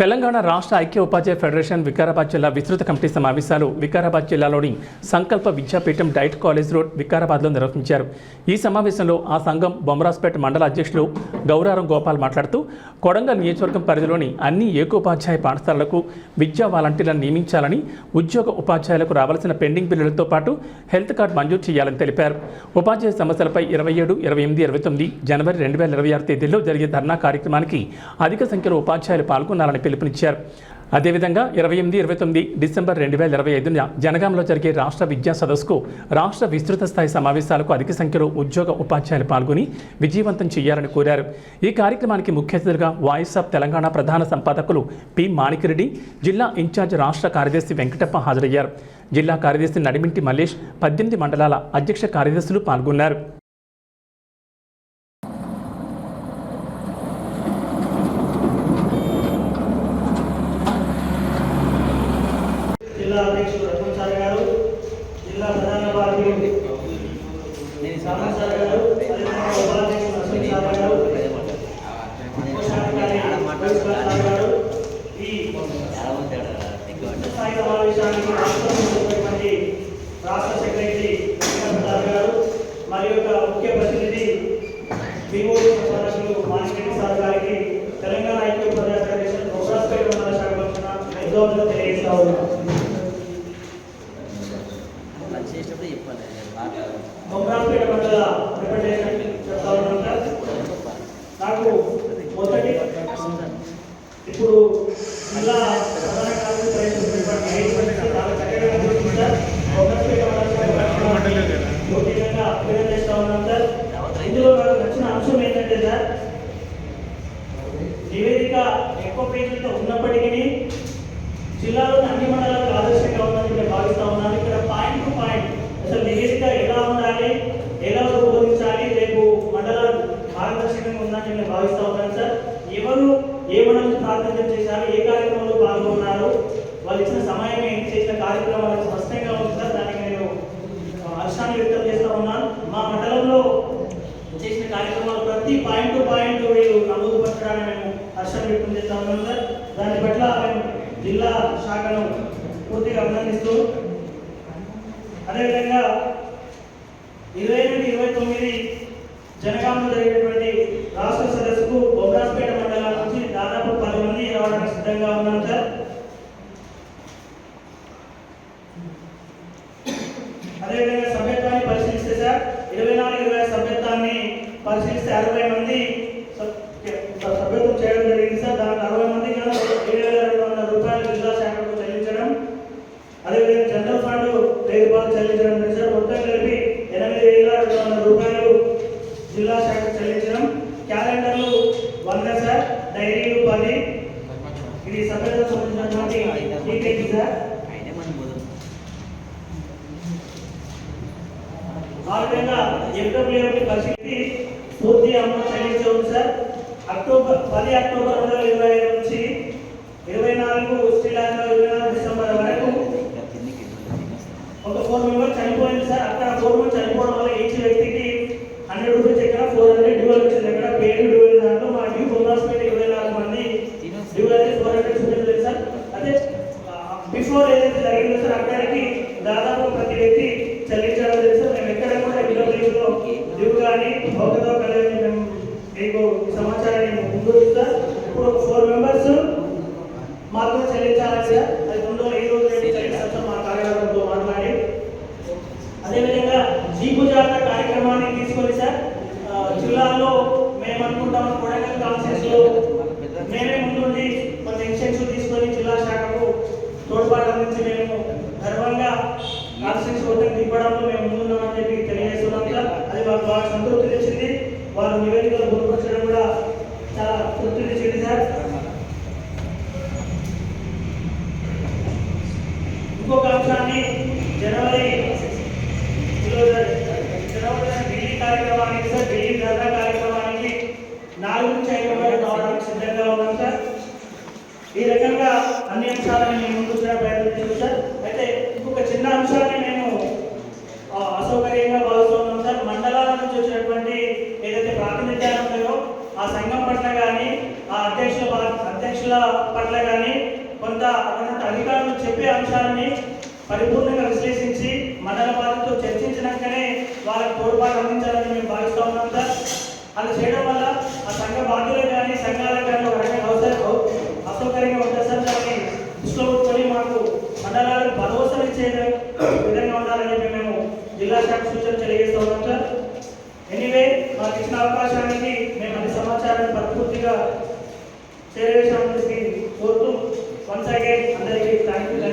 తెలంగాణ రాష్ట్ర ఐక్య ఉపాధ్యాయ ఫెడరేషన్ వికారాబాద్ జిల్లా విస్తృత కమిటీ సమావేశాలు వికారాబాద్ జిల్లాలోని Sankalpa Vidyapeetham DIET college road వికారాబాద్లో నిర్వహించారు. ఈ సమావేశంలో ఆ సంఘం బొమ్మరాజ్పేట మండల అధ్యక్షులు గౌరారం గోపాల్ మాట్లాడుతూ కొడంగల్ నియోజకవర్గం పరిధిలోని అన్ని ఏకోపాధ్యాయ పాఠశాలలకు విద్యా వాలంటీర్లను నియమించాలని ఉద్యోగ ఉపాధ్యాయులకు రావాల్సిన పెండింగ్ బిల్లులతో పాటు హెల్త్ కార్డు మంజూరు చేయాలని తెలిపారు. ఉపాధ్యాయ సమస్యలపై ఇరవై ఏడు ఇరవై ఎనిమిది ఇరవై తొమ్మిది జనవరి రెండు వేల ఇరవై ఆరు తేదీల్లో జరిగే ధర్నా కార్యక్రమానికి అధిక సంఖ్యలో ఉపాధ్యాయులు పాల్గొనాలని పిలుపునిచ్చారు. అదేవిధంగా ఇరవై ఎనిమిది ఇరవై తొమ్మిది డిసెంబర్ రెండు వేల ఇరవై ఐదున జనగాంలో జరిగే రాష్ట్ర విద్యా సదస్సుకు రాష్ట్ర విస్తృత స్థాయి సమావేశాలకు అధిక సంఖ్యలో ఉద్యోగ ఉపాధ్యాయులు పాల్గొని విజయవంతం చేయాలని కోరారు. ఈ కార్యక్రమానికి ముఖ్య అతిథులుగా వాయిస్ ఆఫ్ తెలంగాణ ప్రధాన సంపాదకులు పి మాణికిరెడ్డి జిల్లా ఇన్ఛార్జ్ రాష్ట్ర కార్యదర్శి వెంకటప్ప హాజరయ్యారు. జిల్లా కార్యదర్శి నడిమింటి మల్లేష్ పద్దెనిమిది మండలాల అధ్యక్ష కార్యదర్శులు పాల్గొన్నారు. జిల్లా అధ్యక్షుడు రఘువన్ సార్ గారు జిల్లా ప్రధాన బాధ్యులు సామన్ సార్ గారు అదేవిధంగా ఉపాధ్యక్షుడు అశ్విన్ సార్ గారు కోశాధికారి వైఎస్ఆర్ సార్ గారు ఈ స్థాయి సమావేశానికి రాష్ట్రంలో ఉన్నటువంటి రాష్ట్ర సెక్రటరీ వెంకట సార్ గారు మరియు యొక్క ముఖ్య ప్రతినిధి బీఓడి సంపాదకులు మానిరెడ్డి సార్ గారికి తెలంగాణ ఐక్య ప్రజా ఫెడరేషన్ బొబ్రాస్పేట మండల శాఖ వచ్చిన విద్వాంసులు తెలియజేస్తా ఉన్నాం చేసినప్పుడు చెప్పాలి బొమ్మరాంపేట మండల రిప్రజెంటేషన్ చెప్తా ఉన్నాను సార్ నాకు మొదటి ఇప్పుడు జిల్లా ప్రధాన కార్యదర్శి ప్రయత్నిస్తున్నటువంటి ఐదు మంది చాలా చక్కగా గుర్తుంది సార్ బొమ్మరాంపేట మండల యోగ్యంగా అభ్యర్థన చేస్తా ఉన్నాం సార్. ఇందులో నాకు నచ్చిన అంశం ఏంటంటే సార్ నివేదిక ఎక్కువ పేజీలతో ఉన్నప్పటికీ జిల్లాలోని అన్ని మండలాలకు ఆదర్శంగా ఉందని భావిస్తా ఉన్నాను. ఇక్కడ పాయింట్ టు పాయింట్ అసలు నివేదిక ఎలా ఉండాలి ఎలా రూపొందించాలి రేపు మండలాలు మార్గదర్శకంగా ఉందని నేను భావిస్తా ఉన్నాను సార్ ఎవరు ఏ మండలం ప్రాతినిధ్యం చేశారు ఏ కార్యక్రమంలో పాల్గొన్నారు వాళ్ళు ఇచ్చిన సమయం ఏంటి చేసిన కార్యక్రమాలకు స్పష్టంగా ఉంటుందా సార్. దానికి నేను హర్షాన్ని వ్యక్తం చేస్తా ఉన్నాను. మా మండలంలో చేసిన కార్యక్రమాలు ప్రతి పాయింట్ టు పాయింట్ వీళ్ళు నమోదు పరచడానికి మేము హర్షం వ్యక్తం చేస్తా ఉన్నాం సార్. దాని పట్ల మేము జిల్లా శాఖను పూర్తిగా అభినందిస్తూ అదేవిధంగా ఇరవై నుండి ఇరవై తొమ్మిది జనగాంలో జరిగినటువంటి రాష్ట్ర సదస్సుకు బొబ్రాస్పేట మండలం నుంచి దాదాపు పది మంది రావడానికి సిద్ధంగా ఉన్నాం సార్ అదేవిధంగా సభ్యత్వాన్ని పరిశీలిస్తే సార్ ఇరవై నాలుగు ఇరవై ఐదు సభ్యత్వాన్ని పరిశీలిస్తే అరవై మంది సభ్యత్వం చేయడం జరిగింది సార్. దానికి అరవై మంది ఏడు వేల రెండు వందల రూపాయలు జిల్లా శాఖకు చెల్లించడం. అదేవిధంగా జనరల్ ఫండ్ వెయ్యి రూపాయలు చెల్లించడం సార్. మొత్తం కలిపి ఎనిమిది వేల రెండు వందల రూపాయలు జిల్లా శాఖకు చెల్లించడం. క్యాలెండర్లు వంద సార్. డైరీలు పది. ఇది సభ్యత్వం సంబంధించినటువంటి డీటెయిల్స్ సార్. ఆ విధంగా ఎంతో పరిస్థితి పూర్తి అమలు చెల్లించి సార్. అక్టోబర్ పది అక్టోబర్ రెండు వేల ఇరవై ఐదు నుంచి ఇరవై నాలుగు శ్రీలంక ఇరవై నాలుగు డిసెంబర్ వరకు ఒక ఫోర్ మెంబర్ చనిపోయింది సార్. అక్కడ ఫోర్ మెంబర్ చనిపోవడం వల్ల ఈచ్ వ్యక్తికి హండ్రెడ్ రూపీస్ ఎక్కడ ఫోర్ హండ్రెడ్ డ్యూవల్ వచ్చింది ఎక్కడ పేరు డ్యూవల్ దాంట్లో మా డ్యూ హాస్పిటల్ ఇరవై నాలుగు మంది డ్యూవల్ అయితే ఫోర్ హండ్రెడ్ చూపించలేదు సార్. అదే బిఫోర్ ఏదైతే జరిగిందో సార్ అక్కడికి దాదాపు ప్రతి వ్యక్తి చెల్లించడం లేదు సార్. మేము ఎక్కడ కూడా ఇంటర్వ్యూలో డ్యూ కానీ ఒకతో కలిగి మేము మీకు ఈ సమాచారాన్ని మేము ముందు సార్ ఇప్పుడు ఒక ఫోర్ మెంబర్స్ మాత్రం చెల్లించాలి సార్ అది ముందు ఏ రోజు ఏంటి చెల్లిస్తాం మా కార్యాలయంతో మాట్లాడి అదేవిధంగా జీపు జాతర కార్యక్రమాన్ని తీసుకొని సార్ ఆ, జిల్లాలో మేము అనుకుంటాం కొడంగల్ కాన్ఫరెన్స్లో మేమే ముందుండి కొన్ని ఇన్సెన్స్ తీసుకొని జిల్లా శాఖకు తోడ్పాటు నుంచి మేము గర్వంగా కాన్ఫరెన్స్ ఓటింగ్ ఇవ్వడంలో మేము ముందున్నామని చెప్పి తెలియజేస్తున్నాం అది మాకు బాగా సంతృప్తి తెచ్చింది వారు నివేదికలు పొందుపరచడం కూడా చాలా తృప్తి తెచ్చింది సార్ ఇంకొక అంశాన్ని జనవరి జనవరి ఢిల్లీ కార్యక్రమానికి సార్ ఢిల్లీ ధర్నా కార్యక్రమానికి నాలుగు నుంచి ఐదు వరకు రావడానికి సిద్ధంగా ఉన్నాం సార్. ఈ రకంగా అన్ని అంశాలను మేము ముందు ప్రయత్నం చేస్తాం సార్. అయితే ఇంకొక చిన్న అంశాన్ని మేము అసౌకర్యంగా భావిస్తున్నాం సార్. మండలాల నుంచి వచ్చినటువంటి ఏదైతే ప్రాతినిధ్యాలు ఉన్నాయో ఆ సంఘం పట్ల కానీ ఆ అధ్యక్షుల అధ్యక్షుల పట్ల కానీ కొంత ఉన్నత అధికారులు చెప్పే అంశాలని పరిపూర్ణంగా విశ్లేషించి మండల వారితో చర్చించినాకనే వాళ్ళకి తోడ్పాటు అందించాలని మేము భావిస్తూ ఉన్నాం సార్ అలా చేయడం వల్ల ఆ సంఘ బాధ్యులు కానీ సంఘాలకు కానీ ఒక రకంగా అవసరంలో అసౌకర్యంగా ఉంటుంది సార్ దాన్ని దృష్టిలో కూర్చొని మాకు మండలాలకు భరోసా ఇచ్చే విధంగా ఉండాలని చెప్పి మేము జిల్లా శాఖ సూచన తెలియజేస్తూ ఉన్నాం సార్. ఎనీవే మాకు ఇచ్చిన అవకాశానికి మేము అన్ని సమాచారాన్ని పరిపూర్తిగా చేరవేశామని కోరుతూ వన్స్ అగైన్ అందరికీ థ్యాంక్ యూ